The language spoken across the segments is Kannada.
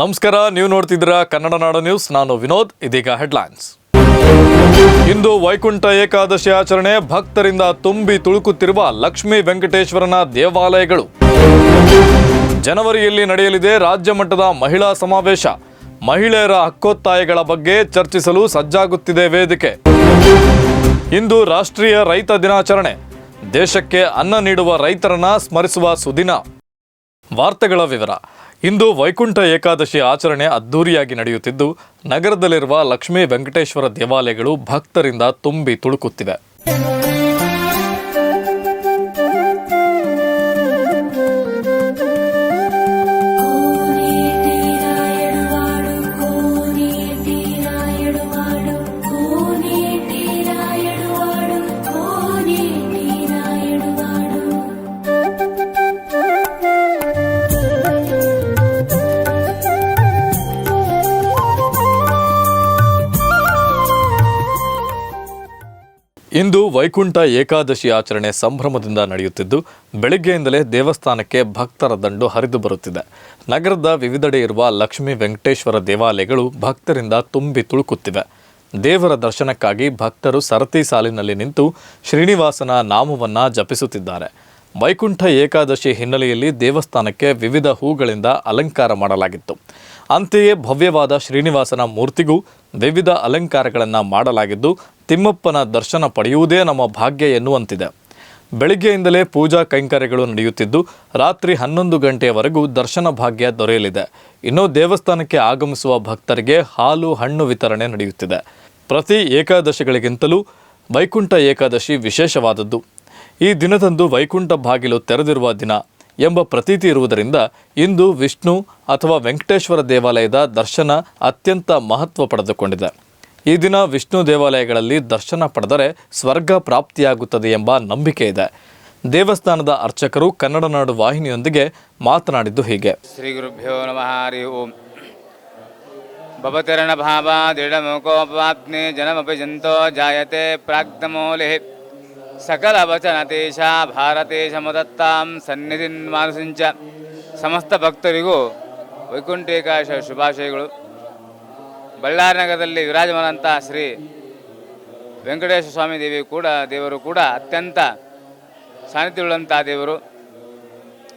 ನಮಸ್ಕಾರ, ನೀವು ನೋಡ್ತಿದ್ದೀರಾ ಕನ್ನಡ ನಾಡು ನ್ಯೂಸ್. ನಾನು ವಿನೋದ್, ಇದೀಗ ಹೆಡ್ಲೈನ್ಸ್. ಇಂದು ವೈಕುಂಠ ಏಕಾದಶಿ ಆಚರಣೆ, ಭಕ್ತರಿಂದ ತುಂಬಿ ತುಳುಕುತ್ತಿರುವ ಲಕ್ಷ್ಮೀ ವೆಂಕಟೇಶ್ವರನ ದೇವಾಲಯಗಳು. ಜನವರಿಯಲ್ಲಿ ನಡೆಯಲಿದೆ ರಾಜ್ಯ ಮಟ್ಟದ ಮಹಿಳಾ ಸಮಾವೇಶ. ಮಹಿಳೆಯರ ಹಕ್ಕೊತ್ತಾಯಗಳ ಬಗ್ಗೆ ಚರ್ಚಿಸಲು ಸಜ್ಜಾಗುತ್ತಿದೆ ವೇದಿಕೆ. ಇಂದು ರಾಷ್ಟ್ರೀಯ ರೈತ ದಿನಾಚರಣೆ. ದೇಶಕ್ಕೆ ಅನ್ನ ನೀಡುವ ರೈತರನ್ನ ಸ್ಮರಿಸುವ ಸುದಿನ. ವಾರ್ತೆಗಳ ವಿವರ. ಇಂದು ವೈಕುಂಠ ಏಕಾದಶಿ ಆಚರಣೆ ಅದ್ದೂರಿಯಾಗಿ ನಡೆಯುತ್ತಿದ್ದು ನಗರದಲ್ಲಿರುವ ಲಕ್ಷ್ಮೀ ವೆಂಕಟೇಶ್ವರ ದೇವಾಲಯಗಳು ಭಕ್ತರಿಂದ ತುಂಬಿ ತುಳುಕುತ್ತಿವೆ. ಇಂದು ವೈಕುಂಠ ಏಕಾದಶಿ ಆಚರಣೆ ಸಂಭ್ರಮದಿಂದ ನಡೆಯುತ್ತಿದ್ದು, ಬೆಳಗ್ಗೆಯಿಂದಲೇ ದೇವಸ್ಥಾನಕ್ಕೆ ಭಕ್ತರ ದಂಡು ಹರಿದು ಬರುತ್ತಿದೆ. ನಗರದ ವಿವಿಧೆಡೆ ಇರುವ ಲಕ್ಷ್ಮೀ ವೆಂಕಟೇಶ್ವರ ದೇವಾಲಯಗಳು ಭಕ್ತರಿಂದ ತುಂಬಿ ತುಳುಕುತ್ತಿವೆ. ದೇವರ ದರ್ಶನಕ್ಕಾಗಿ ಭಕ್ತರು ಸರತಿ ಸಾಲಿನಲ್ಲಿ ನಿಂತು ಶ್ರೀನಿವಾಸನ ನಾಮವನ್ನ ಜಪಿಸುತ್ತಿದ್ದಾರೆ. ವೈಕುಂಠ ಏಕಾದಶಿ ಹಿನ್ನೆಲೆಯಲ್ಲಿ ದೇವಸ್ಥಾನಕ್ಕೆ ವಿವಿಧ ಹೂಗಳಿಂದ ಅಲಂಕಾರ ಮಾಡಲಾಗಿತ್ತು. ಅಂತೆಯೇ ಭವ್ಯವಾದ ಶ್ರೀನಿವಾಸನ ಮೂರ್ತಿಗೂ ವಿವಿಧ ಅಲಂಕಾರಗಳನ್ನು ಮಾಡಲಾಗಿದ್ದು ತಿಮ್ಮಪ್ಪನ ದರ್ಶನ ಪಡೆಯುವುದೇ ನಮ್ಮ ಭಾಗ್ಯ ಎನ್ನುವಂತಿದೆ. ಬೆಳಗ್ಗೆಯಿಂದಲೇ ಪೂಜಾ ಕೈಂಕರ್ಯಗಳು ನಡೆಯುತ್ತಿದ್ದು, ರಾತ್ರಿ ಹನ್ನೊಂದು ಗಂಟೆಯವರೆಗೂ ದರ್ಶನ ಭಾಗ್ಯ ದೊರೆಯಲಿದೆ. ಇನ್ನು ದೇವಸ್ಥಾನಕ್ಕೆ ಆಗಮಿಸುವ ಭಕ್ತರಿಗೆ ಹಾಲು, ಹಣ್ಣು ವಿತರಣೆ ನಡೆಯುತ್ತಿದೆ. ಪ್ರತಿ ಏಕಾದಶಿಗಳಿಗಿಂತಲೂ ವೈಕುಂಠ ಏಕಾದಶಿ ವಿಶೇಷವಾದದ್ದು. ಈ ದಿನದಂದು ವೈಕುಂಠ ಬಾಗಿಲು ತೆರೆದಿರುವ ದಿನ ಎಂಬ ಪ್ರತೀತಿ ಇರುವುದರಿಂದ ಇಂದು ವಿಷ್ಣು ಅಥವಾ ವೆಂಕಟೇಶ್ವರ ದೇವಾಲಯದ ದರ್ಶನ ಅತ್ಯಂತ ಮಹತ್ವ ಪಡೆದುಕೊಂಡಿದೆ. ಈ ದಿನ ವಿಷ್ಣು ದೇವಾಲಯಗಳಲ್ಲಿ ದರ್ಶನ ಪಡೆದರೆ ಸ್ವರ್ಗ ಪ್ರಾಪ್ತಿಯಾಗುತ್ತದೆ ಎಂಬ ನಂಬಿಕೆ ಇದೆ. ದೇವಸ್ಥಾನದ ಅರ್ಚಕರು ಕನ್ನಡ ನಾಡು ವಾಹಿನಿಯೊಂದಿಗೆ ಮಾತನಾಡಿದ್ದು ಹೀಗೆ. ಶ್ರೀಗುರುಭ್ಯೋ ನಮಃ, ಹರಿ ಓಂ. ಭವತರಣ ಭಾವ ದೃಢ ಜನಮಪಿ ಜಂತೋ ಜಾಯತೆ ಪ್ರಾಗ್ನಮೂಲಿಃ ಸಕಲವಚನತೇಷಾ ಭಾರತೇಶಮದತ್ತಾಂ ಸನ್ನಿಧಿನ್ ಮಾನಸಿಂಚ. ಸಮಸ್ತ ಭಕ್ತರಿಗೂ ವೈಕುಂಠೇಕಾಶ ಶುಭಾಶಯಗಳು. ಬಳ್ಳಾರಿ ನಗರದಲ್ಲಿ ವಿರಾಜಮಾನಂತ ಶ್ರೀ ವೆಂಕಟೇಶ್ವರ ಸ್ವಾಮಿ ದೇವಿ ಕೂಡ, ದೇವರು ಕೂಡ ಅತ್ಯಂತ ಸಾನ್ನಿಧ್ಯವುಳ್ಳಂಥ ದೇವರು.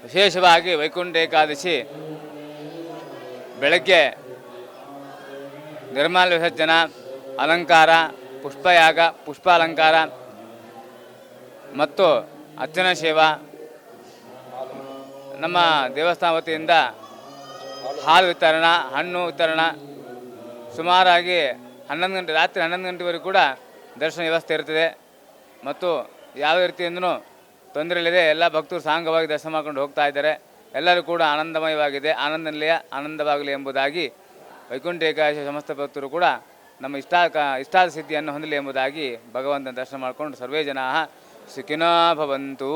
ವಿಶೇಷವಾಗಿ ವೈಕುಂಠ ಏಕಾದಶಿ ಬೆಳಗ್ಗೆ ನಿರ್ಮಾಲ ವಿಸರ್ಜನ, ಅಲಂಕಾರ, ಪುಷ್ಪಯಾಗ ಪುಷ್ಪ ಅಲಂಕಾರ ಮತ್ತು ಅರ್ಚನ ಸೇವಾ. ನಮ್ಮ ದೇವಸ್ಥಾನ ವತಿಯಿಂದ ಹಾಲು ವಿತರಣಾ, ಹಣ್ಣು ವಿತರಣಾ ಸುಮಾರಾಗಿ ಹನ್ನೊಂದು ಗಂಟೆ, ರಾತ್ರಿ ಹನ್ನೊಂದು ಗಂಟೆವರೆಗೂ ಕೂಡ ದರ್ಶನ ವ್ಯವಸ್ಥೆ ಇರ್ತದೆ ಮತ್ತು ಯಾವ ರೀತಿಯಿಂದನೂ ತೊಂದರೆ ಇಲ್ಲದೆ ಎಲ್ಲ ಭಕ್ತರು ಸಾಂಗವಾಗಿ ದರ್ಶನ ಮಾಡ್ಕೊಂಡು ಹೋಗ್ತಾ ಇದ್ದಾರೆ. ಎಲ್ಲರೂ ಕೂಡ ಆನಂದಮಯವಾಗಿದೆ ಆನಂದ ನಿಲಯ ಆನಂದವಾಗಲಿ ಎಂಬುದಾಗಿ ವೈಕುಂಠ ಏಕಾದಶಿ ಸಮಸ್ತ ಭಕ್ತರು ಕೂಡ ನಮ್ಮ ಇಷ್ಟ ಇಷ್ಟಾದ ಸಿದ್ಧಿಯನ್ನು ಹೊಂದಲಿ ಎಂಬುದಾಗಿ ಭಗವಂತನ ದರ್ಶನ ಮಾಡಿಕೊಂಡು ಸರ್ವೇ ಜನ ಸುಖಿನೋ ಭವಂತು.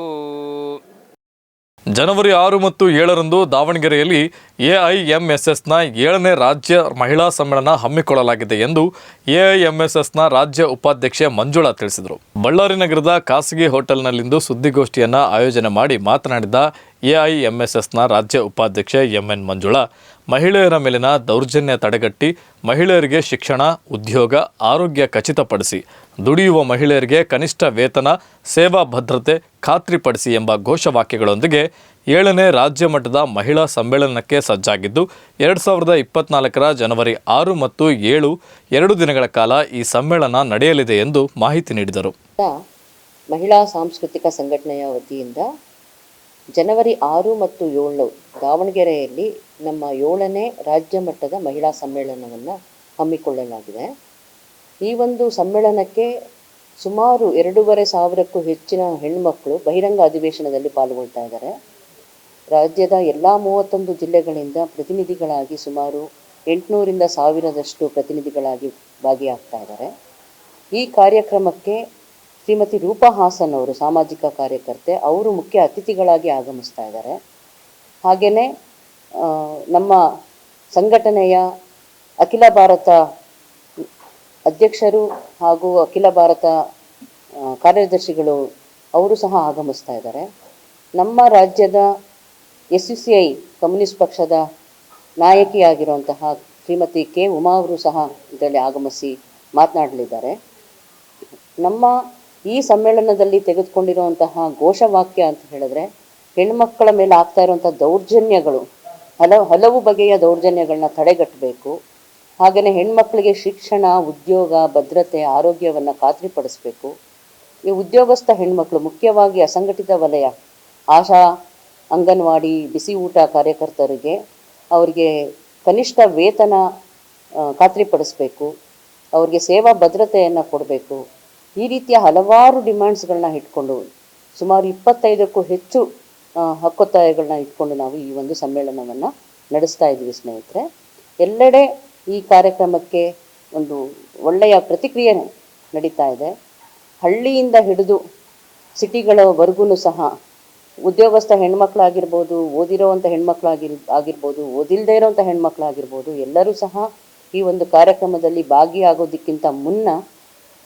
ಜನವರಿ ಆರು ಮತ್ತು ಏಳರಂದು ದಾವಣಗೆರೆಯಲ್ಲಿ ಎಐಎಂಎಸ್ಎಸ್ನ ಏಳನೇ ರಾಜ್ಯ ಮಹಿಳಾ ಸಮ್ಮೇಳನ ಹಮ್ಮಿಕೊಳ್ಳಲಾಗಿದೆ ಎಂದು ಎಐಎಂಎಸ್ಎಸ್ನ ರಾಜ್ಯ ಉಪಾಧ್ಯಕ್ಷೆ ಮಂಜುಳಾ ತಿಳಿಸಿದರು. ಬಳ್ಳಾರಿ ನಗರದ ಖಾಸಗಿ ಹೋಟೆಲ್ನಲ್ಲಿಂದು ಸುದ್ದಿಗೋಷ್ಠಿಯನ್ನು ಆಯೋಜನೆ ಮಾಡಿ ಮಾತನಾಡಿದ ಎಐಎಂಎಸ್ಎಸ್ನ ರಾಜ್ಯ ಉಪಾಧ್ಯಕ್ಷೆ ಎಂಎನ್ ಮಂಜುಳಾ, ಮಹಿಳೆಯರ ಮೇಲಿನ ದೌರ್ಜನ್ಯ ತಡೆಗಟ್ಟಿ, ಮಹಿಳೆಯರಿಗೆ ಶಿಕ್ಷಣ, ಉದ್ಯೋಗ, ಆರೋಗ್ಯ ಖಚಿತಪಡಿಸಿ, ದುಡಿಯುವ ಮಹಿಳೆಯರಿಗೆ ಕನಿಷ್ಠ ವೇತನ, ಸೇವಾ ಭದ್ರತೆ ಖಾತ್ರಿಪಡಿಸಿ ಎಂಬ ಘೋಷವಾಕ್ಯಗಳೊಂದಿಗೆ ಏಳನೇ ರಾಜ್ಯ ಮಟ್ಟದ ಮಹಿಳಾ ಸಮ್ಮೇಳನಕ್ಕೆ ಸಜ್ಜಾಗಿದ್ದು, ಎರಡು ಸಾವಿರದ ಇಪ್ಪತ್ನಾಲ್ಕರ ಜನವರಿ ಆರು ಮತ್ತು ಏಳು ಎರಡು ದಿನಗಳ ಕಾಲ ಈ ಸಮ್ಮೇಳನ ನಡೆಯಲಿದೆ ಎಂದು ಮಾಹಿತಿ ನೀಡಿದರು. ಮಹಿಳಾ ಸಾಂಸ್ಕೃತಿಕ ಸಂಘಟನೆಯ ವತಿಯಿಂದ ಜನವರಿ ಆರು ಮತ್ತು ಏಳು ದಾವಣಗೆರೆಯಲ್ಲಿ ನಮ್ಮ ಏಳನೇ ರಾಜ್ಯ ಮಟ್ಟದ ಮಹಿಳಾ ಸಮ್ಮೇಳನವನ್ನು ಹಮ್ಮಿಕೊಳ್ಳಲಾಗಿದೆ. ಈ ಒಂದು ಸಮ್ಮೇಳನಕ್ಕೆ ಸುಮಾರು ಎರಡೂವರೆ ಸಾವಿರಕ್ಕೂ ಹೆಚ್ಚಿನ ಹೆಣ್ಣುಮಕ್ಕಳು ಬಹಿರಂಗ ಅಧಿವೇಶನದಲ್ಲಿ ಪಾಲ್ಗೊಳ್ತಾ ಇದ್ದಾರೆ. ರಾಜ್ಯದ ಎಲ್ಲ ಮೂವತ್ತೊಂದು ಜಿಲ್ಲೆಗಳಿಂದ ಪ್ರತಿನಿಧಿಗಳಾಗಿ ಸುಮಾರು ಎಂಟುನೂರಿಂದ ಸಾವಿರದಷ್ಟು ಪ್ರತಿನಿಧಿಗಳಾಗಿ ಭಾಗಿಯಾಗ್ತಾ ಇದ್ದಾರೆ. ಈ ಕಾರ್ಯಕ್ರಮಕ್ಕೆ ಶ್ರೀಮತಿ ರೂಪಾ ಹಾಸನ್ ಅವರು, ಸಾಮಾಜಿಕ ಕಾರ್ಯಕರ್ತೆ, ಅವರು ಮುಖ್ಯ ಅತಿಥಿಗಳಾಗಿ ಆಗಮಿಸ್ತಾ ಇದ್ದಾರೆ. ಹಾಗೆಯೇ ನಮ್ಮ ಸಂಘಟನೆಯ ಅಖಿಲ ಭಾರತ ಅಧ್ಯಕ್ಷರು ಹಾಗೂ ಅಖಿಲ ಭಾರತ ಕಾರ್ಯದರ್ಶಿಗಳು ಅವರು ಸಹ ಆಗಮಿಸ್ತಾ ಇದ್ದಾರೆ. ನಮ್ಮ ರಾಜ್ಯದ S U C I communist ಪಕ್ಷದ ನಾಯಕಿಯಾಗಿರುವಂತಹ ಶ್ರೀಮತಿ ಕೆ ಉಮಾ ಅವರು ಸಹ ಇದರಲ್ಲಿ ಆಗಮಿಸಿ ಮಾತನಾಡಲಿದ್ದಾರೆ. ನಮ್ಮ ಈ ಸಮ್ಮೇಳನದಲ್ಲಿ ತೆಗೆದುಕೊಂಡಿರುವಂತಹ ಘೋಷವಾಕ್ಯ ಅಂತ ಹೇಳಿದ್ರೆ, ಹೆಣ್ಮಕ್ಕಳ ಮೇಲೆ ಆಗ್ತಾ ಇರುವಂಥ ದೌರ್ಜನ್ಯಗಳು, ಹಲವು ಹಲವು ಬಗೆಯ ದೌರ್ಜನ್ಯಗಳನ್ನ ತಡೆಗಟ್ಟಬೇಕು. ಹಾಗೆಯೇ ಹೆಣ್ಮಕ್ಳಿಗೆ ಶಿಕ್ಷಣ, ಉದ್ಯೋಗ, ಭದ್ರತೆ, ಆರೋಗ್ಯವನ್ನು ಖಾತ್ರಿಪಡಿಸಬೇಕು. ಈ ಉದ್ಯೋಗಸ್ಥ ಹೆಣ್ಮಕ್ಳು ಮುಖ್ಯವಾಗಿ ಅಸಂಘಟಿತ ವಲಯ, ಆಶಾ, ಅಂಗನವಾಡಿ, ಬಿಸಿ ಊಟ ಕಾರ್ಯಕರ್ತರಿಗೆ ಅವರಿಗೆ ಕನಿಷ್ಠ ವೇತನ ಖಾತ್ರಿಪಡಿಸಬೇಕು. ಅವ್ರಿಗೆ ಸೇವಾ ಭದ್ರತೆಯನ್ನು ಕೊಡಬೇಕು. ಈ ರೀತಿಯ ಹಲವಾರು ಡಿಮ್ಯಾಂಡ್ಸ್ಗಳನ್ನ ಇಟ್ಕೊಂಡು, ಸುಮಾರು ಇಪ್ಪತ್ತೈದಕ್ಕೂ ಹೆಚ್ಚು ಹಕ್ಕೊತ್ತಾಯಗಳನ್ನ ಇಟ್ಕೊಂಡು ನಾವು ಈ ಒಂದು ಸಮ್ಮೇಳನವನ್ನು ನಡೆಸ್ತಾ ಇದ್ದೀವಿ ಸ್ನೇಹಿತರೆ. ಎಲ್ಲೆಡೆ ಈ ಕಾರ್ಯಕ್ರಮಕ್ಕೆ ಒಂದು ಒಳ್ಳೆಯ ಪ್ರತಿಕ್ರಿಯೆ ನಡೀತಾ ಇದೆ. ಹಳ್ಳಿಯಿಂದ ಹಿಡಿದು ಸಿಟಿಗಳವರೆಗೂ ಸಹ ಉದ್ಯೋಗಸ್ಥ ಹೆಣ್ಮಕ್ಳಾಗಿರ್ಬೋದು, ಓದಿರೋವಂಥ ಹೆಣ್ಮಕ್ಳಾಗಿರ್, ಆಗಿರ್ಬೋದು ಓದಿಲ್ಲದೆ ಇರೋವಂಥ ಹೆಣ್ಮಕ್ಳಾಗಿರ್ಬೋದು, ಎಲ್ಲರೂ ಸಹ ಈ ಒಂದು ಕಾರ್ಯಕ್ರಮದಲ್ಲಿ ಭಾಗಿಯಾಗೋದಕ್ಕಿಂತ ಮುನ್ನ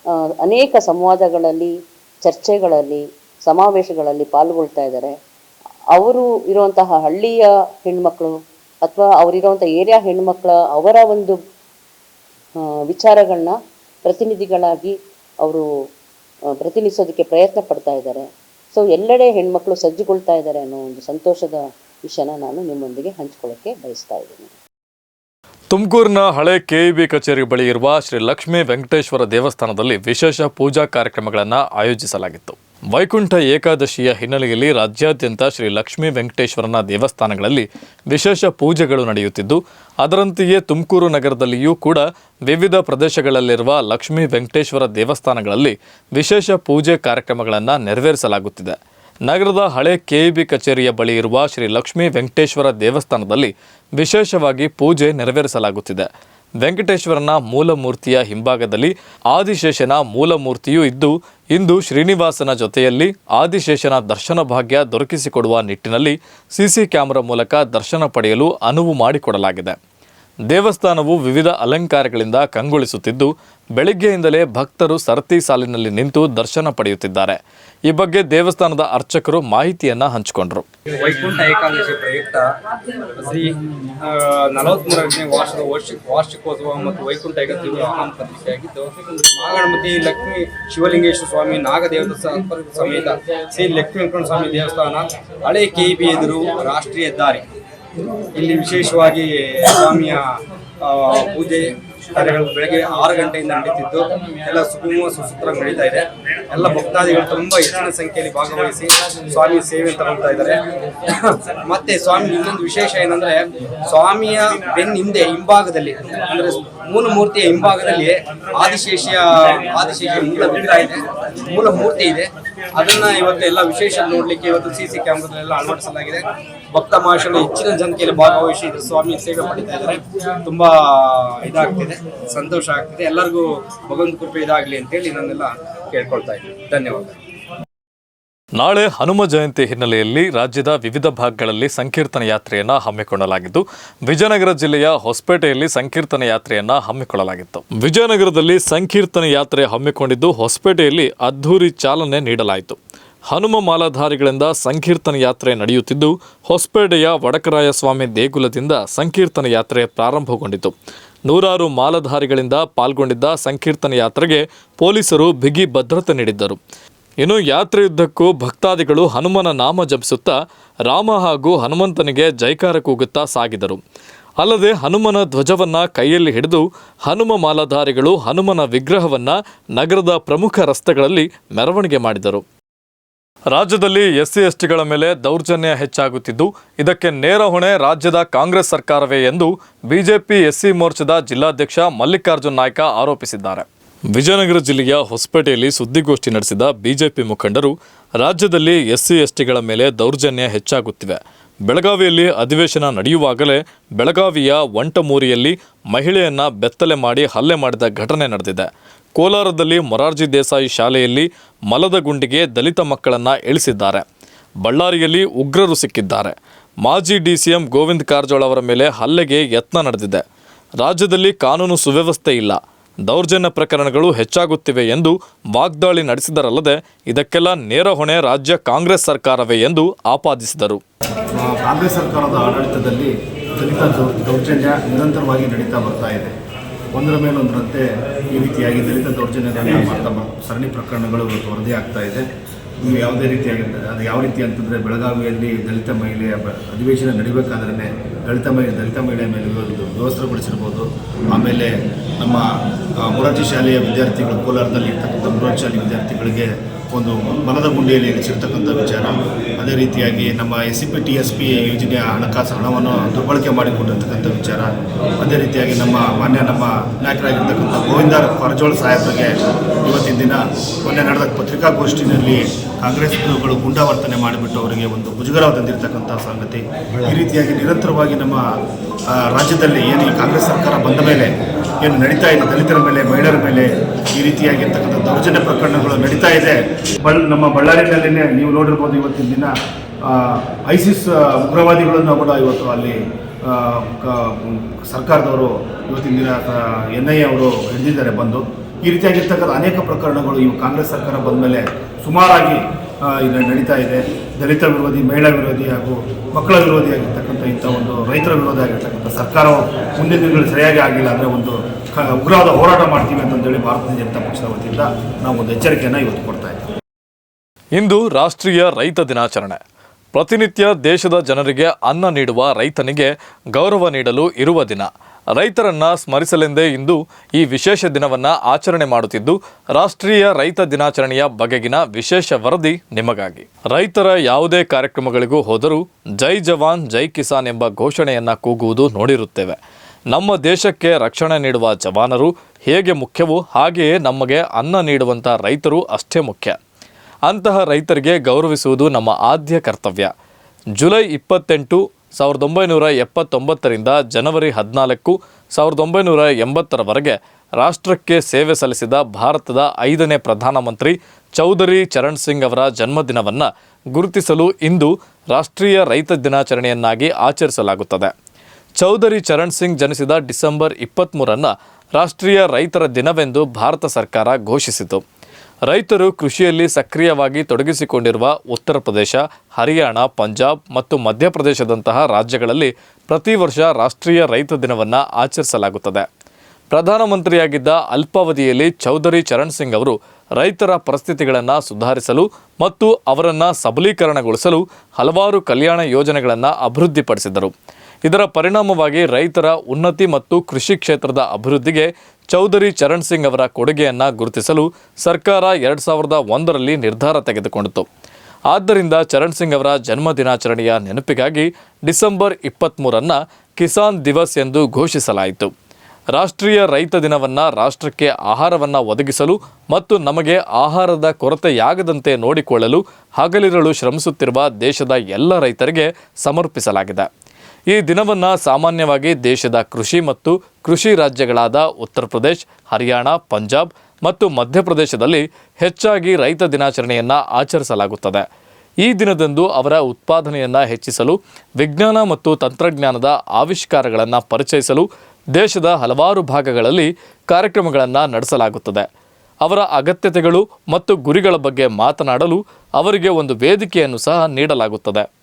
ಅನೇಕ ಸಂವಾದಗಳಲ್ಲಿ, ಚರ್ಚೆಗಳಲ್ಲಿ, ಸಮಾವೇಶಗಳಲ್ಲಿ ಪಾಲ್ಗೊಳ್ತಾ ಇದ್ದಾರೆ. ಅವರು ಇರುವಂತಹ ಹಳ್ಳಿಯ ಹೆಣ್ಮಕ್ಳು ಅಥವಾ ಅವರಿರುವಂಥ ಏರಿಯಾ ಹೆಣ್ಮಕ್ಳ ಅವರ ಒಂದು ವಿಚಾರಗಳನ್ನ ಪ್ರತಿನಿಧಿಗಳಾಗಿ ಅವರು ಪ್ರತಿನಿಧಿಸೋದಕ್ಕೆ ಪ್ರಯತ್ನ ಪಡ್ತಾ ಇದ್ದಾರೆ. ಸೊ, ಎಲ್ಲೆಡೆ ಹೆಣ್ಮಕ್ಳು ಸಜ್ಜುಗೊಳ್ತಾ ಇದ್ದಾರೆ ಅನ್ನೋ ಒಂದು ಸಂತೋಷದ ವಿಷಯನ ನಾನು ನಿಮ್ಮೊಂದಿಗೆ ಹಂಚ್ಕೊಳ್ಳೋಕ್ಕೆ ಬಯಸ್ತಾ ಇದ್ದೀನಿ. ತುಮಕೂರಿನ ಹಳೆ ಕೆಇಬಿ ಕಚೇರಿ ಬಳಿ ಇರುವ ಶ್ರೀ ಲಕ್ಷ್ಮೀ ವೆಂಕಟೇಶ್ವರ ದೇವಸ್ಥಾನದಲ್ಲಿ ವಿಶೇಷ ಪೂಜಾ ಕಾರ್ಯಕ್ರಮಗಳನ್ನು ಆಯೋಜಿಸಲಾಗಿತ್ತು. ವೈಕುಂಠ ಏಕಾದಶಿಯ ಹಿನ್ನೆಲೆಯಲ್ಲಿ ರಾಜ್ಯಾದ್ಯಂತ ಶ್ರೀ ಲಕ್ಷ್ಮೀ ವೆಂಕಟೇಶ್ವರನ ದೇವಸ್ಥಾನಗಳಲ್ಲಿ ವಿಶೇಷ ಪೂಜೆಗಳು ನಡೆಯುತ್ತಿದ್ದು, ಅದರಂತೆಯೇ ತುಮಕೂರು ನಗರದಲ್ಲಿಯೂ ಕೂಡ ವಿವಿಧ ಪ್ರದೇಶಗಳಲ್ಲಿರುವ ಲಕ್ಷ್ಮೀ ವೆಂಕಟೇಶ್ವರ ದೇವಸ್ಥಾನಗಳಲ್ಲಿ ವಿಶೇಷ ಪೂಜೆ ಕಾರ್ಯಕ್ರಮಗಳನ್ನು ನೆರವೇರಿಸಲಾಗುತ್ತಿದೆ. ನಗರದ ಹಳೆ ಕೆಇಬಿ ಕಚೇರಿಯ ಬಳಿ ಇರುವ ಶ್ರೀ ಲಕ್ಷ್ಮೀ ವೆಂಕಟೇಶ್ವರ ದೇವಸ್ಥಾನದಲ್ಲಿ ವಿಶೇಷವಾಗಿ ಪೂಜೆ ನೆರವೇರಿಸಲಾಗುತ್ತಿದೆ. ವೆಂಕಟೇಶ್ವರನ ಮೂಲಮೂರ್ತಿಯ ಹಿಂಭಾಗದಲ್ಲಿ ಆದಿಶೇಷನ ಮೂಲಮೂರ್ತಿಯೂ ಇದ್ದು, ಇಂದು ಶ್ರೀನಿವಾಸನ ಜೊತೆಯಲ್ಲಿ ಆದಿಶೇಷನ ದರ್ಶನ ಭಾಗ್ಯ ದೊರಕಿಸಿಕೊಡುವ ನಿಟ್ಟಿನಲ್ಲಿ ಸಿಸಿ ಕ್ಯಾಮೆರಾ ಮೂಲಕ ದರ್ಶನ ಪಡೆಯಲು ಅನುವು ಮಾಡಿಕೊಡಲಾಗಿದೆ. ದೇವಸ್ಥಾನವು ವಿವಿಧ ಅಲಂಕಾರಗಳಿಂದ ಕಂಗೊಳಿಸುತ್ತಿದ್ದು, ಬೆಳಿಗ್ಗೆಯಿಂದಲೇ ಭಕ್ತರು ಸರತಿ ಸಾಲಿನಲ್ಲಿ ನಿಂತು ದರ್ಶನ ಪಡೆಯುತ್ತಿದ್ದಾರೆ. ಈ ಬಗ್ಗೆ ದೇವಸ್ಥಾನದ ಅರ್ಚಕರು ಮಾಹಿತಿಯನ್ನ ಹಂಚಿಕೊಂಡರು. ವೈಕುಂಠ ಏಕಾದಶಿ ಪ್ರಯುಕ್ತ ಶ್ರೀ ನಲವತ್ಮೂರನೇ ವಾರ್ಷಿಕ ವಾರ್ಷಿಕೋತ್ಸವ ಮತ್ತು ವೈಕುಂಠ ಏಕಾದಶಿ ಪ್ರತಿಷ್ಠೆಯಾಗಿದ್ದು ಮಹಾಗಣಪತಿ ಲಕ್ಷ್ಮೀ ಶಿವಲಿಂಗೇಶ್ವರ ಸ್ವಾಮಿ ನಾಗದೇವತ ಸಮೇತ ಶ್ರೀ ಲಕ್ಷ್ಮೀ ವೆಂಕಟ ಸ್ವಾಮಿ ದೇವಸ್ಥಾನ ಹಳೆ ಕೆ ಬಿ ಎದುರು ರಾಷ್ಟ್ರೀಯ ಹೆದ್ದಾರಿ ಇಲ್ಲಿ ವಿಶೇಷವಾಗಿ ಸ್ವಾಮಿಯ ಪೂಜೆ ಕಾರ್ಯಗಳು ಬೆಳಗ್ಗೆ ಆರು ಗಂಟೆಯಿಂದ ನಡೀತಿದ್ದು. ಎಲ್ಲ ಸುಗಮ ಸುಸೂತ್ರ ನಡೀತಾ ಇದೆ. ಎಲ್ಲ ಭಕ್ತಾದಿಗಳು ತುಂಬಾ ಹೆಚ್ಚಿನ ಸಂಖ್ಯೆಯಲ್ಲಿ ಭಾಗವಹಿಸಿ ಸ್ವಾಮಿ ಸೇವೆ ತಗೊಳ್ತಾ ಇದ್ದಾರೆ. ಮತ್ತೆ ಸ್ವಾಮಿ, ಇನ್ನೊಂದು ವಿಶೇಷ ಏನಂದ್ರೆ ಸ್ವಾಮಿಯ ಬೆನ್ ಹಿಂದೆ ಹಿಂಭಾಗದಲ್ಲಿ, ಅಂದ್ರೆ ಮೂಲ ಮೂರ್ತಿಯ ಹಿಂಭಾಗದಲ್ಲಿ ಆದಿಶೇಷಿಯ ಆದಿಶೇಷಿಯ ಮೂಲ ವಿಗ್ರಹ ಇದೆ. ಮೂಲ ಮೂರ್ತಿ ಇದೆ. ಅದನ್ನ ಇವತ್ತು ಎಲ್ಲ ವಿಶೇಷ ನೋಡ್ಲಿಕ್ಕೆ ಇವತ್ತು ಸಿ ಸಿ ಕ್ಯಾಮ್ರಾದಲ್ಲೆಲ್ಲ ಅಳವಡಿಸಲಾಗಿದೆ. ಭಕ್ತ ಮಹಾಶಯರು ಹೆಚ್ಚಿನ ಜನಕ್ಕೆ ಭಾಗವಹಿಸಿ ಸ್ವಾಮಿ ಸೇವೆ ಪಡಿತಾ ಇದ್ದಾರೆ ತುಂಬಾ ಇದಾಗ್ತಿದೆ, ಸಂತೋಷ ಆಗ್ತಿದೆ. ಎಲ್ಲರಿಗೂ ಭಗವಂತ ಕೃಪೆ ಇದಾಗ್ಲಿ ಅಂತೇಳಿ ನಾನೆಲ್ಲ ಕೇಳ್ಕೊಳ್ತಾ ಇದ್ದೀನಿ. ಧನ್ಯವಾದ ನಾಳೆ ಹನುಮ ಜಯಂತಿ ಹಿನ್ನೆಲೆಯಲ್ಲಿ ರಾಜ್ಯದ ವಿವಿಧ ಭಾಗಗಳಲ್ಲಿ ಸಂಕೀರ್ತನ ಯಾತ್ರೆಯನ್ನು ಹಮ್ಮಿಕೊಳ್ಳಲಾಗಿದ್ದು, ವಿಜಯನಗರ ಜಿಲ್ಲೆಯ ಹೊಸಪೇಟೆಯಲ್ಲಿ ಸಂಕೀರ್ತನ ಯಾತ್ರೆಯನ್ನು ಹಮ್ಮಿಕೊಳ್ಳಲಾಗಿತ್ತು. ವಿಜಯನಗರದಲ್ಲಿ ಸಂಕೀರ್ತನ ಯಾತ್ರೆ ಹಮ್ಮಿಕೊಂಡಿದ್ದು, ಹೊಸಪೇಟೆಯಲ್ಲಿ ಅದ್ಧೂರಿ ಚಾಲನೆ ನೀಡಲಾಯಿತು. ಹನುಮ ಮಾಲಾಧಾರಿಗಳಿಂದ ಸಂಕೀರ್ತನ ಯಾತ್ರೆ ನಡೆಯುತ್ತಿದ್ದು, ಹೊಸಪೇಟೆಯ ವಡಕರಾಯ ಸ್ವಾಮಿ ದೇಗುಲದಿಂದ ಸಂಕೀರ್ತನ ಯಾತ್ರೆ ಪ್ರಾರಂಭಗೊಂಡಿತು. ನೂರಾರು ಮಾಲಧಾರಿಗಳಿಂದ ಪಾಲ್ಗೊಂಡಿದ್ದ ಸಂಕೀರ್ತನ ಯಾತ್ರೆಗೆ ಪೊಲೀಸರು ಬಿಗಿ ಭದ್ರತೆ ನೀಡಿದ್ದರು. ಇನ್ನು ಯಾತ್ರೆಯುದ್ದಕ್ಕೂ ಭಕ್ತಾದಿಗಳು ಹನುಮನ ನಾಮ ಜಪಿಸುತ್ತಾ ರಾಮ ಹಾಗೂ ಹನುಮಂತನಿಗೆ ಜೈಕಾರ ಕೂಗುತ್ತಾ ಸಾಗಿದರು. ಅಲ್ಲದೆ ಹನುಮನ ಧ್ವಜವನ್ನು ಕೈಯಲ್ಲಿ ಹಿಡಿದು ಹನುಮ ಮಾಲಾಧಾರಿಗಳು ಹನುಮನ ವಿಗ್ರಹವನ್ನು ನಗರದ ಪ್ರಮುಖ ರಸ್ತೆಗಳಲ್ಲಿ ಮೆರವಣಿಗೆ ಮಾಡಿದರು. ರಾಜ್ಯದಲ್ಲಿ ಎಸ್ಸಿ ಎಸ್ಟಿಗಳ ಮೇಲೆ ದೌರ್ಜನ್ಯ ಹೆಚ್ಚಾಗುತ್ತಿದ್ದು, ಇದಕ್ಕೆ ನೇರ ಹೊಣೆ ರಾಜ್ಯದ ಕಾಂಗ್ರೆಸ್ ಸರ್ಕಾರವೇ ಎಂದು ಬಿಜೆಪಿ ಎಸ್ಸಿ ಮೋರ್ಚಾದ ಜಿಲ್ಲಾಧ್ಯಕ್ಷ ಮಲ್ಲಿಕಾರ್ಜುನ್ ನಾಯ್ಕ ಆರೋಪಿಸಿದ್ದಾರೆ. ವಿಜಯನಗರ ಜಿಲ್ಲೆಯ ಹೊಸಪೇಟೆಯಲ್ಲಿ ಸುದ್ದಿಗೋಷ್ಠಿ ನಡೆಸಿದ ಬಿಜೆಪಿ ಮುಖಂಡರು, ರಾಜ್ಯದಲ್ಲಿ ಎಸ್ಸಿ ಎಸ್ಟಿಗಳ ಮೇಲೆ ದೌರ್ಜನ್ಯ ಹೆಚ್ಚಾಗುತ್ತಿವೆ ಬೆಳಗಾವಿಯಲ್ಲಿ ಅಧಿವೇಶನ ನಡೆಯುವಾಗಲೇ ಬೆಳಗಾವಿಯ ವಂಟಮೂರಿಯಲ್ಲಿ ಮಹಿಳೆಯನ್ನ ಬೆತ್ತಲೆ ಮಾಡಿ ಹಲ್ಲೆ ಮಾಡಿದ ಘಟನೆ ನಡೆದಿದೆ. ಕೋಲಾರದಲ್ಲಿ ಮೊರಾರ್ಜಿ ದೇಸಾಯಿ ಶಾಲೆಯಲ್ಲಿ ಮಲದ ಗುಂಡಿಗೆ ದಲಿತ ಮಕ್ಕಳನ್ನು ಇಳಿಸಿದ್ದಾರೆ. ಬಳ್ಳಾರಿಯಲ್ಲಿ ಉಗ್ರರು ಸಿಕ್ಕಿದ್ದಾರೆ. ಮಾಜಿ ಡಿಸಿಎಂ ಗೋವಿಂದ ಕಾರಜೋಳ ಅವರ ಮೇಲೆ ಹಲ್ಲೆಗೆ ಯತ್ನ ನಡೆದಿದೆ. ರಾಜ್ಯದಲ್ಲಿ ಕಾನೂನು ಸುವ್ಯವಸ್ಥೆ ಇಲ್ಲ. ದೌರ್ಜನ್ಯ ಪ್ರಕರಣಗಳು ಹೆಚ್ಚಾಗುತ್ತಿವೆ ಎಂದು ವಾಗ್ದಾಳಿ ನಡೆಸಿದರಲ್ಲದೆ ಇದಕ್ಕೆಲ್ಲ ನೇರ ಹೊಣೆ ರಾಜ್ಯ ಕಾಂಗ್ರೆಸ್ ಸರ್ಕಾರವೇ ಎಂದು ಆಪಾದಿಸಿದರು. ಕಾಂಗ್ರೆಸ್ ಸರ್ಕಾರದ ಆಡಳಿತದಲ್ಲಿ ದಲಿತ ದೌರ್ಜನ್ಯ ನಿರಂತರವಾಗಿ ನಡೀತಾ ಬರ್ತಾ ಇದೆ. ಒಂದರ ಮೇಲೊಂದರಂತೆ ಈ ರೀತಿಯಾಗಿ ದಲಿತ ಮಾಡ್ತಾ ಸರಣಿ ಪ್ರಕರಣಗಳು ವರದಿ ಆಗ್ತಾ ಇದೆ. ಯಾವುದೇ ರೀತಿಯಾಗಿ, ಅದು ಯಾವ ರೀತಿ ಅಂತಂದರೆ ಬೆಳಗಾವಿಯಲ್ಲಿ ದಲಿತ ಮಹಿಳೆಯ ಅಧಿವೇಶನ ನಡಿಬೇಕಾದ್ರೆ ದಲಿತ ಮಹಿ ದಲಿತ ಮಹಿಳೆಯ ಮೇಲೆ ವ್ಯವಸ್ಥೆಗೊಳಿಸಿರ್ಬೋದು ಆಮೇಲೆ ನಮ್ಮ ಮೊರಾಠಿ ಶಾಲೆಯ ವಿದ್ಯಾರ್ಥಿಗಳು ಕೋಲಾರದಲ್ಲಿ ಇರ್ತಕ್ಕಂಥ ಮೊರಾರ್ಜಿ ಶಾಲೆ ವಿದ್ಯಾರ್ಥಿಗಳಿಗೆ ಒಂದು ಮನದ ಗುಂಡಿಯಲ್ಲಿ ಇಳಿಸಿರ್ತಕ್ಕಂಥ ವಿಚಾರ. ಅದೇ ರೀತಿಯಾಗಿ ನಮ್ಮ S C P T S P ಯೋಜನೆಯ ಹಣಕಾಸು ಹಣವನ್ನು ದುರ್ಬಳಕೆ ಮಾಡಿಕೊಂಡಿರ್ತಕ್ಕಂಥ ವಿಚಾರ. ಅದೇ ರೀತಿಯಾಗಿ ನಮ್ಮ ಮಾನ್ಯ ನಮ್ಮ ನಾಯಕರಾಗಿರ್ತಕ್ಕಂಥ ಗೋವಿಂದ ಕಾರಜೋಳ ಸಾಹೇಬರಿಗೆ ಇವತ್ತಿನ ದಿನ ಮೊನ್ನೆ ನಡೆದ ಪತ್ರಿಕಾಗೋಷ್ಠಿಯಲ್ಲಿ ಕಾಂಗ್ರೆಸ್ಗಳು ಗುಂಡಾವರ್ತನೆ ಮಾಡಿಬಿಟ್ಟು ಅವರಿಗೆ ಒಂದು ಮುಜುಗರ ತಂದಿರತಕ್ಕಂಥ ಸಂಗತಿ. ಈ ರೀತಿಯಾಗಿ ನಿರಂತರವಾಗಿ ನಮ್ಮ ರಾಜ್ಯದಲ್ಲಿ ಏನು ಕಾಂಗ್ರೆಸ್ ಸರ್ಕಾರ ಬಂದ ಮೇಲೆ ಏನು ನಡೀತಾ ಇದೆ, ದಲಿತರ ಮೇಲೆ, ಮಹಿಳೆಯರ ಮೇಲೆ ಈ ರೀತಿಯಾಗಿರ್ತಕ್ಕಂಥ ದೌರ್ಜನ್ಯ ಪ್ರಕರಣಗಳು ನಡೀತಾ ಇದೆ. ಬಳ್ ನಮ್ಮ ಬಳ್ಳಾರಿನಲ್ಲಿನೇ ನೀವು ನೋಡಿರ್ಬೋದು ಇವತ್ತಿನ ದಿನ ಐಸಿಸ್ ಉಗ್ರವಾದಿಗಳನ್ನು ಕೂಡ ಇವತ್ತು ಅಲ್ಲಿ ಸರ್ಕಾರದವರು ಇವತ್ತಿನ ದಿನ ಎನ್ ಐ ಎ ಅವರು ಹಿಡಿದಿದ್ದಾರೆ ಬಂದು. ಈ ರೀತಿಯಾಗಿರ್ತಕ್ಕಂಥ ಅನೇಕ ಪ್ರಕರಣಗಳು ಇವು ಕಾಂಗ್ರೆಸ್ ಸರ್ಕಾರ ಬಂದ ಮೇಲೆ ಸುಮಾರಾಗಿ ಇದೆ ನಡೀತಾ ಇದೆ. ದಲಿತ ವಿರೋಧಿ, ಮಹಿಳಾ ವಿರೋಧಿ ಹಾಗೂ ಮಕ್ಕಳ ವಿರೋಧಿ ಆಗಿರ್ತಕ್ಕಂಥ ಇಂಥ ಒಂದು ರೈತರ ವಿರೋಧಿ ಆಗಿರ್ತಕ್ಕಂಥ ಸರ್ಕಾರವು ಮುಂದಿನ ದಿನಗಳು ಸರಿಯಾಗಿ ಆಗಿಲ್ಲ ಅಂದರೆ ಒಂದು ಉಗ್ರವಾದ ಹೋರಾಟ ಮಾಡ್ತೀವಿ ಅಂತಂದೇಳಿ ಭಾರತೀಯ ಜನತಾ ಪಕ್ಷದ ವತಿಯಿಂದ ನಾವು ಒಂದು ಎಚ್ಚರಿಕೆಯನ್ನು ಇವತ್ತು ಕೊಡ್ತಾ ಇದ್ದೀವಿ. ಇಂದು ರಾಷ್ಟ್ರೀಯ ರೈತ ದಿನಾಚರಣೆ. ಪ್ರತಿನಿತ್ಯ ದೇಶದ ಜನರಿಗೆ ಅನ್ನ ನೀಡುವ ರೈತನಿಗೆ ಗೌರವ ನೀಡಲು ಇರುವ ದಿನ. ರೈತರನ್ನ ಸ್ಮರಿಸಲೆಂದೇ ಇಂದು ಈ ವಿಶೇಷ ದಿನವನ್ನ ಆಚರಣೆ ಮಾಡುತ್ತಿದ್ದು, ರಾಷ್ಟ್ರೀಯ ರೈತ ದಿನಾಚರಣೆಯ ಬಗೆಗಿನ ವಿಶೇಷ ವರದಿ ನಿಮಗಾಗಿ. ರೈತರ ಯಾವುದೇ ಕಾರ್ಯಕ್ರಮಗಳಿಗೂ ಹೋದರೂ ಜೈ ಜವಾನ್, ಜೈ ಕಿಸಾನ್ ಎಂಬ ಘೋಷಣೆಯನ್ನು ಕೂಗುವುದು ನೋಡಿರುತ್ತೇವೆ. ನಮ್ಮ ದೇಶಕ್ಕೆ ರಕ್ಷಣೆ ನೀಡುವ ಜವಾನರು ಹೇಗೆ ಮುಖ್ಯವೋ ಹಾಗೆಯೇ ನಮಗೆ ಅನ್ನ ನೀಡುವಂಥ ರೈತರು ಅಷ್ಟೇ ಮುಖ್ಯ. ಅಂತಹ ರೈತರಿಗೆ ಗೌರವಿಸುವುದು ನಮ್ಮ ಆದ್ಯ ಕರ್ತವ್ಯ. ಜುಲೈ ಇಪ್ಪತ್ತೆಂಟು ಸಾವಿರದ ಒಂಬೈನೂರ ಎಪ್ಪತ್ತೊಂಬತ್ತರಿಂದ ಜನವರಿ ಹದಿನಾಲ್ಕು, ಸಾವಿರದ ಒಂಬೈನೂರ ಎಂಬತ್ತರವರೆಗೆ ರಾಷ್ಟ್ರಕ್ಕೆ ಸೇವೆ ಸಲ್ಲಿಸಿದ ಭಾರತದ ಐದನೇ ಪ್ರಧಾನಮಂತ್ರಿ ಚೌಧರಿ ಚರಣ್ ಸಿಂಗ್ ಅವರ ಜನ್ಮದಿನವನ್ನು ಗುರುತಿಸಲು ಇಂದು ರಾಷ್ಟ್ರೀಯ ರೈತ ದಿನಾಚರಣೆಯನ್ನಾಗಿ ಆಚರಿಸಲಾಗುತ್ತದೆ. ಚೌಧರಿ ಚರಣ್ ಸಿಂಗ್ ಜನಿಸಿದ ಡಿಸೆಂಬರ್ ಇಪ್ಪತ್ತ್ಮೂರನ್ನು ರಾಷ್ಟ್ರೀಯ ರೈತರ ದಿನವೆಂದು ಭಾರತ ಸರ್ಕಾರ ಘೋಷಿಸಿತು. ರೈತರು ಕೃಷಿಯಲ್ಲಿ ಸಕ್ರಿಯವಾಗಿ ತೊಡಗಿಸಿಕೊಂಡಿರುವ ಉತ್ತರ ಪ್ರದೇಶ, ಹರಿಯಾಣ, ಪಂಜಾಬ್ ಮತ್ತು ಮಧ್ಯಪ್ರದೇಶದಂತಹ ರಾಜ್ಯಗಳಲ್ಲಿ ಪ್ರತಿ ವರ್ಷ ರಾಷ್ಟ್ರೀಯ ರೈತ ದಿನವನ್ನು ಆಚರಿಸಲಾಗುತ್ತದೆ. ಪ್ರಧಾನಮಂತ್ರಿಯಾಗಿದ್ದ ಅಲ್ಪಾವಧಿಯಲ್ಲಿ ಚೌಧರಿ ಚರಣ್ ಸಿಂಗ್ ಅವರು ರೈತರ ಪರಿಸ್ಥಿತಿಗಳನ್ನು ಸುಧಾರಿಸಲು ಮತ್ತು ಅವರನ್ನು ಸಬಲೀಕರಣಗೊಳಿಸಲು ಹಲವಾರು ಕಲ್ಯಾಣ ಯೋಜನೆಗಳನ್ನು ಅಭಿವೃದ್ಧಿಪಡಿಸಿದರು. ಇದರ ಪರಿಣಾಮವಾಗಿ ರೈತರ ಉನ್ನತಿ ಮತ್ತು ಕೃಷಿ ಕ್ಷೇತ್ರದ ಅಭಿವೃದ್ಧಿಗೆ ಚೌಧರಿ ಚರಣ್ ಸಿಂಗ್ ಅವರ ಕೊಡುಗೆಯನ್ನು ಗುರುತಿಸಲು ಸರ್ಕಾರ ಎರಡು ಸಾವಿರದ ಒಂದರಲ್ಲಿ ನಿರ್ಧಾರ ತೆಗೆದುಕೊಂಡಿತು. ಆದ್ದರಿಂದ ಚರಣ್ ಸಿಂಗ್ ಅವರ ಜನ್ಮ ದಿನಾಚರಣೆಯ ನೆನಪಿಗಾಗಿ ಡಿಸೆಂಬರ್ ಇಪ್ಪತ್ತ್ಮೂರನ್ನು ಕಿಸಾನ್ ದಿವಸ್ ಎಂದು ಘೋಷಿಸಲಾಯಿತು. ರಾಷ್ಟ್ರೀಯ ರೈತ ದಿನವನ್ನು ರಾಷ್ಟ್ರಕ್ಕೆ ಆಹಾರವನ್ನು ಒದಗಿಸಲು ಮತ್ತು ನಮಗೆ ಆಹಾರದ ಕೊರತೆಯಾಗದಂತೆ ನೋಡಿಕೊಳ್ಳಲು ಹಗಲಿರಳು ಶ್ರಮಿಸುತ್ತಿರುವ ದೇಶದ ಎಲ್ಲ ರೈತರಿಗೆ ಸಮರ್ಪಿಸಲಾಗಿದೆ. ಈ ದಿನವನ್ನು ಸಾಮಾನ್ಯವಾಗಿ ದೇಶದ ಕೃಷಿ ಮತ್ತು ಕೃಷಿ ರಾಜ್ಯಗಳಾದ ಉತ್ತರ ಪ್ರದೇಶ್, ಹರಿಯಾಣ, ಪಂಜಾಬ್ ಮತ್ತು ಮಧ್ಯಪ್ರದೇಶದಲ್ಲಿ ಹೆಚ್ಚಾಗಿ ರೈತ ದಿನಾಚರಣೆಯನ್ನು ಆಚರಿಸಲಾಗುತ್ತದೆ. ಈ ದಿನದಂದು ಅವರ ಉತ್ಪಾದನೆಯನ್ನು ಹೆಚ್ಚಿಸಲು, ವಿಜ್ಞಾನ ಮತ್ತು ತಂತ್ರಜ್ಞಾನದ ಆವಿಷ್ಕಾರಗಳನ್ನು ಪರಿಚಯಿಸಲು ದೇಶದ ಹಲವಾರು ಭಾಗಗಳಲ್ಲಿ ಕಾರ್ಯಕ್ರಮಗಳನ್ನು ನಡೆಸಲಾಗುತ್ತದೆ. ಅವರ ಅಗತ್ಯತೆಗಳು ಮತ್ತು ಗುರಿಗಳ ಬಗ್ಗೆ ಮಾತನಾಡಲು ಅವರಿಗೆ ಒಂದು ವೇದಿಕೆಯನ್ನು ಸಹ ನೀಡಲಾಗುತ್ತದೆ.